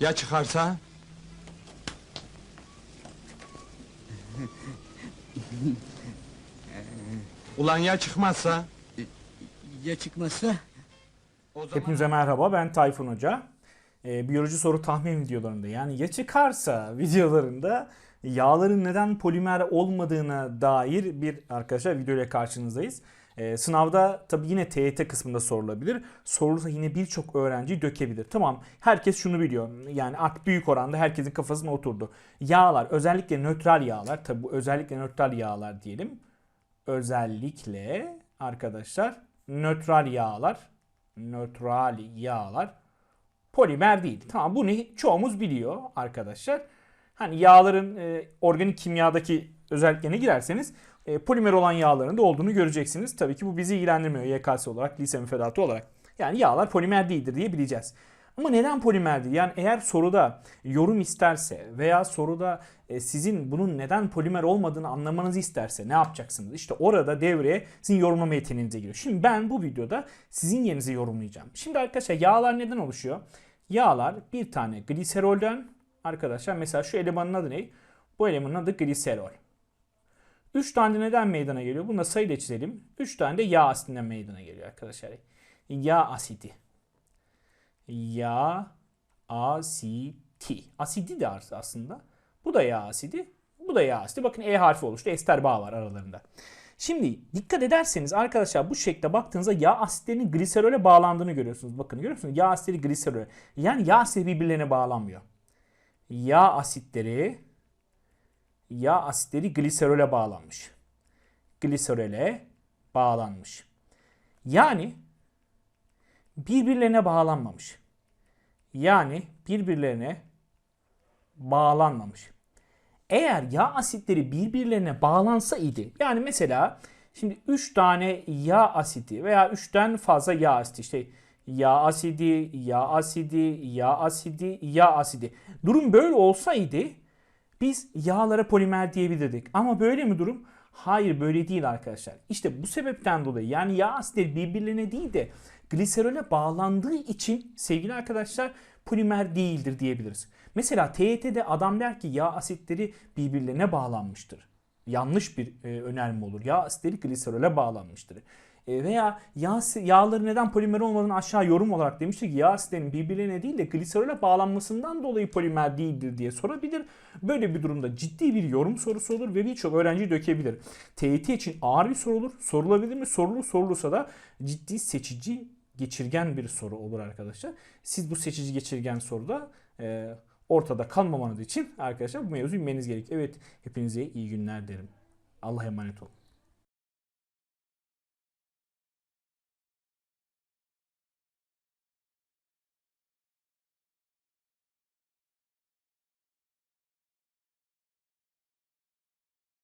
Ya çıkarsa? Ulan ya çıkmazsa? Ya çıkmazsa? O zaman Hepinize merhaba ben Tayfun Hoca. Ee, biyoloji soru tahmin videolarında yani ya çıkarsa videolarında yağların neden polimer olmadığına dair bir arkadaşlar video ile karşınızdayız. Ee, sınavda tabi yine TYT kısmında sorulabilir. Sorulursa yine birçok öğrenci dökebilir. Tamam herkes şunu biliyor. Yani artık büyük oranda herkesin kafasına oturdu. Yağlar özellikle nötral yağlar tabi bu özellikle nötral yağlar diyelim. Özellikle arkadaşlar nötral yağlar nötral yağlar polimer değil. Tamam bunu çoğumuz biliyor arkadaşlar. Hani yağların e, organik kimyadaki özelliklerine girerseniz e, polimer olan yağların da olduğunu göreceksiniz. Tabii ki bu bizi ilgilendirmiyor YKS olarak, lise müfredatı olarak. Yani yağlar polimer değildir diye bileceğiz. Ama neden polimer değil? Yani eğer soruda yorum isterse veya soruda e, sizin bunun neden polimer olmadığını anlamanızı isterse ne yapacaksınız? İşte orada devreye sizin yorumlama yeteneğinize giriyor. Şimdi ben bu videoda sizin yerinize yorumlayacağım. Şimdi arkadaşlar yağlar neden oluşuyor? Yağlar bir tane gliserolden arkadaşlar mesela şu elemanın adı ne? Bu elemanın adı gliserol. 3 tane de neden meydana geliyor? Bunu da sayıyla çizelim. 3 tane de yağ asitinden meydana geliyor arkadaşlar. Yağ asidi. Yağ asiti. Asidi de aslında. Bu da yağ asidi. Bu da yağ asidi. Bakın E harfi oluştu. Ester bağ var aralarında. Şimdi dikkat ederseniz arkadaşlar bu şekilde baktığınızda yağ asitlerinin gliserole bağlandığını görüyorsunuz. Bakın görüyor musunuz? Yağ asitleri gliserole. Yani yağ asitleri birbirlerine bağlanmıyor. Yağ asitleri yağ asitleri gliserole bağlanmış. Gliserole bağlanmış. Yani birbirlerine bağlanmamış. Yani birbirlerine bağlanmamış. Eğer yağ asitleri birbirlerine bağlansa idi. Yani mesela şimdi 3 tane yağ asidi veya 3'ten fazla yağ asidi işte yağ asidi, yağ asidi, yağ asidi, yağ asidi. Durum böyle olsaydı biz yağlara polimer diyebilirdik. Ama böyle mi durum? Hayır böyle değil arkadaşlar. İşte bu sebepten dolayı yani yağ asitleri birbirlerine değil de gliserole bağlandığı için sevgili arkadaşlar polimer değildir diyebiliriz. Mesela TYT'de adam der ki yağ asitleri birbirlerine bağlanmıştır. Yanlış bir e, önerme olur. Yağ asitleri gliserole bağlanmıştır. E, veya yağ, yağları neden polimer olmadığını aşağı yorum olarak demiştir ki yağ asitlerinin birbirlerine değil de gliserole bağlanmasından dolayı polimer değildir diye sorabilir. Böyle bir durumda ciddi bir yorum sorusu olur ve birçok öğrenci dökebilir. TYT için ağır bir soru olur. Sorulabilir mi? Sorulur. Sorulursa da ciddi seçici geçirgen bir soru olur arkadaşlar. Siz bu seçici geçirgen soruda e, ortada kalmamanız için arkadaşlar bu mevzuyu bilmeniz gerek. Evet hepinize iyi günler derim. Allah'a emanet olun.